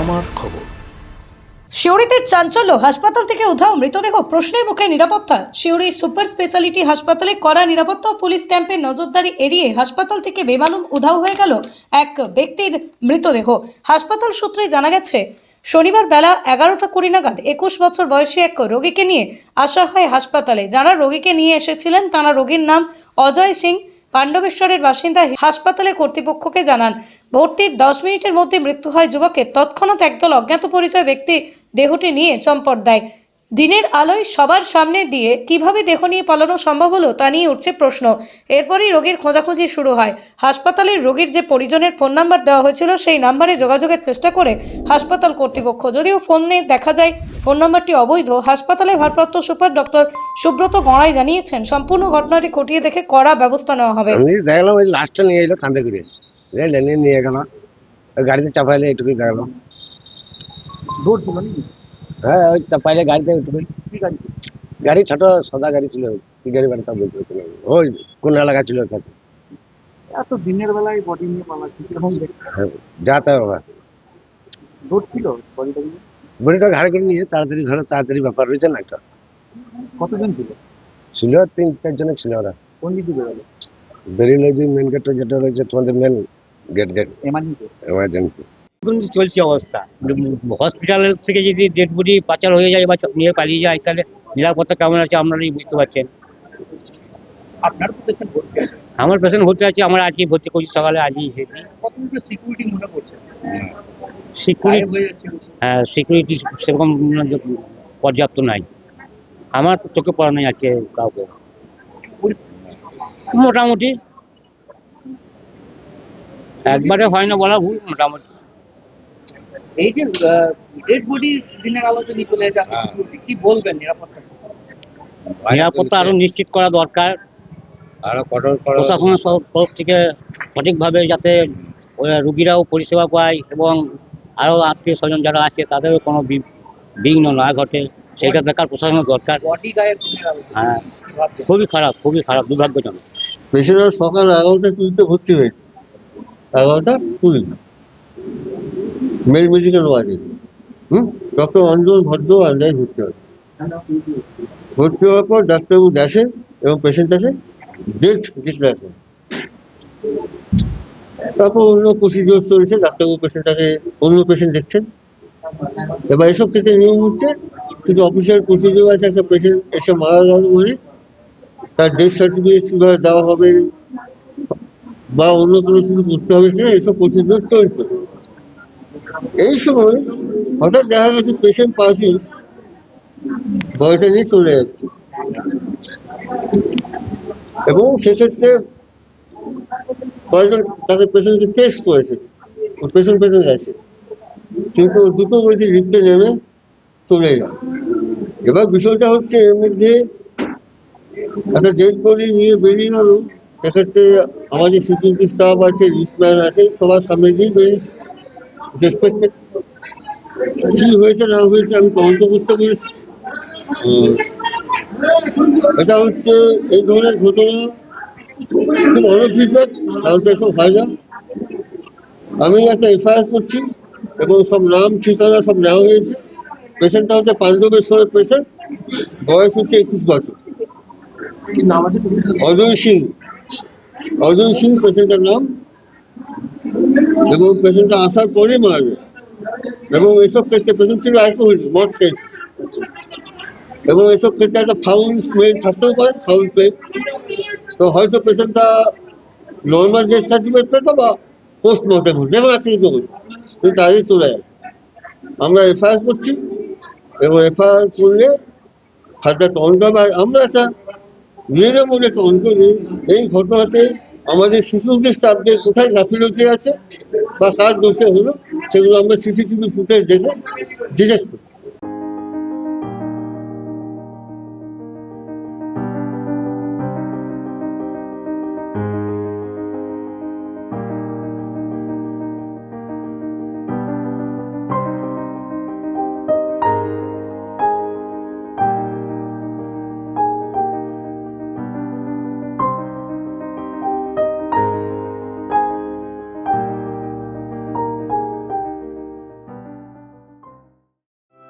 আমার খবর। শিউরিতে চাঞ্চল্য, হাসপাতাল থেকে উধাও মৃতদেহ, প্রশ্নের মুখে নিরাপত্তা। শিউরি সুপার স্পেশালিটি হাসপাতালে কড়া নিরাপত্তা পুলিশ ক্যাম্পের নজরদারি এড়িয়ে হাসপাতাল থেকে বেমালুম উধাও হয়ে গেল এক ব্যক্তির মৃতদেহ। হাসপাতাল সূত্রে জানা গেছে, শনিবার বেলা এগারোটা কুড়ি নাগাদ একুশ বছর বয়সী এক রোগীকে নিয়ে আসা হয় হাসপাতালে। যারা রোগীকে নিয়ে এসেছিলেন, তারা রোগীর নাম অজয় সিং, পাণ্ডবেশ্বরের বাসিন্দা, হাসপাতালে কর্তৃপক্ষকে জানান। ভর্তির দশ মিনিটের মধ্যে মৃত্যু হয় যুবকের। তৎক্ষণাৎ একদল অজ্ঞাত পরিচয় ব্যক্তি দেহটি নিয়ে চম্পট দেয়। দিনের আলোয় সবার সামনে দিয়ে কীভাবে দেহ নিয়ে পালানো সম্ভব হলো তা নিয়ে উঠছে প্রশ্ন। এরপরই রোগীর খোঁজাখুঁজি শুরু হয়। হাসপাতালের রোগীর যে পরিজনের ফোন নাম্বার দেওয়া হয়েছিল সেই নাম্বারে যোগাযোগের চেষ্টা করে হাসপাতাল কর্তৃপক্ষ। যদিও ফোনে দেখা যায়, ফোন নাম্বারটি অবৈধ। হাসপাতালে ভারপ্রাপ্ত সুপার ডক্টর সুব্রত গড়াই জানিয়েছেন, সম্পূর্ণ ঘটনাটি খতিয়ে দেখে কড়া ব্যবস্থা নেওয়া হবে। দেখলাম ওই নিয়ে এলো বুঝলে নিয়ে গাড়িতে চাপাইলে দেখলাম। দৌড় ছিল নাকি? হ্যাঁ ওই চাপাইলে গাড়িতে এইটুকুই। কি গাড়ি গাড়ি ছোট সাদা গাড়ি ছিল। কি গাড়ি বাড়িটা বলতে ওই কোন ছিল ওখানে। এত দিনের বেলায় বডি নিয়ে পালাচ্ছি কীরকম দেখতে? যাতে হবে দৌড় ছিল বডিটা বড়িটা ঘাড়ে করে নিয়ে তাড়াতাড়ি ধরো তাড়াতাড়ি ব্যাপার রয়েছে না একটা। কতজন ছিল? ছিল তিন চারজনে ছিল ওরা। কোন দিকে বেরোলো? বেরিয়ে যে মেন গেটটা যেটা রয়েছে তোমাদের মেন এমার্জেন্সি চলছে অবস্থা। হসপিটাল থেকে যদি ডেড বডি পাচার হয়ে যায় বা নিয়ে পালিয়ে যায় তাহলে নিরাপত্তা কেমন আছে আপনারাই বুঝতে পারছেন? আপনার তো পেশেন্ট ভর্তি আছে। আমার পেশেন্ট ভর্তি আছে আমরা আজকে ভর্তি করছি সকালে আজই এসেছি। সিকিউরিটি মনে করছে সিকিউরিটি গায়েব হয়ে সিকিউরিটি সেরকম পর্যাপ্ত নাই। আমার তো চোখে পড়া নেই আছে কাউকে। মোটামুটি একবারে হয় না বলা ভুল মোটামুটি। এই যে ডেড বডি দিনের চলে যাচ্ছে হ্যাঁ। কি বলবেন নিরাপত্তা? নিরাপত্তা আরও নিশ্চিত করা দরকার। আরও কঠোর প্রশাসনের তরফ থেকে সঠিকভাবে যাতে রুগীরাও পরিষেবা পায় এবং আরও আত্মীয় স্বজন যারা আছে তাদেরও কোনো বিঘ্ন না ঘটে। সেটা দেখার প্রশাসনের দরকার। হ্যাঁ। খুবই খারাপ খুবই খারাপ দুর্ভাগ্যজনক। পেশেন্ট সকাল এগারোটা কুড়িতে ভর্তি হয়েছে। এগারোটা, কুড়ি। মেল মেডিকেল ওয়ার্ডে হুম? ডক্টর অঞ্জন ভদ্র আন্ডারে ভর্তি হয়। ভর্তি হওয়ার পর ডাক্তারবাবু দেখেন এবং পেশেন্ট পেশেন্টটাকে ডেট ডিক্লেয়ার করেন তারপর অন্য প্রসিডিওর চলছে, ডাক্তারবাবু পেশেন্টটাকে অন্য পেশেন্ট দেখছেন। এবার এসব ক্ষেত্রে নিয়ম হচ্ছে, কিছু অফিসিয়াল প্রসিডিওর আছে, একটা পেশেন্ট এসে মারা গেল বলে, তার ডেথ সার্টিফিকেট কীভাবে দেওয়া হবে বা অন্য কোনো কিছু করতে হবে কিনা, এইসব প্রসিডিওর চলছে। এই সময় হঠাৎ দেখা গেছে পেশেন্ট পাশে বয়সে নিয়ে চলে যাচ্ছে। এবং সেক্ষেত্রে কয়েকজন তাকে পেশেন্টকে টেস্ট করেছে। পেশেন্ট পেশেন্ট গেছে। কিন্তু দুটো বলছে লিখতে নেমে চলে এলাম এবার বিষয়টা হচ্ছে এর মধ্যে একটা ডেড বডি নিয়ে বেরিয়ে গেল। সেক্ষেত্রে আমাদের সিকিউরিটি স্টাফ আছে রিসম্যান আছে সবার সামনে দিয়ে বেরিয়েছে এক্সপেক্টেড কি হয়েছে না হয়েছে আমি তদন্ত করতে পেরেছি এটা হচ্ছে এই ধরনের ঘটনা খুব অনভিজ্ঞত কারণ তো এসব হয় না আমি একটা এফআইআর করছি এবং সব নাম ঠিকানা সব নেওয়া হয়েছে। পেশেন্টটা হচ্ছে পাণ্ডবেশ্বরের পেশেন্ট বয়স হচ্ছে একুশ বছর। অজয় সিং। অজয় সিং পেশেন্টের নাম? এবং পেশেন্টটা আসার পরে মারা যায় এবং এসব ক্ষেত্রে পেশেন্ট ছিল অ্যালকোহল মদ খেয়েছে। এবং এসব ক্ষেত্রে একটা ফাউল স্মেল থাকতেও পারে ফাউল স্মেল তো হয়তো পেশেন্টটা নর্মাল ডেথ সার্টিফিকেট পেতো বা পোস্টমর্টেম যেমন একটা কিছু হতো কিন্তু আগে চলে আসে আমরা এফআইআর করছি, এবং এফআইআর করলে হাতে তদন্ত আমরা একটা মধ্যে তদন্ত এই ঘটনাতে আমাদের শিশুদের স্টাফকে কোথায় গাফিলতি আছে বা কার দোষে হলো, সেগুলো আমরা সিসিটিভি ফুটেজ দেখে জিজ্ঞেস করি।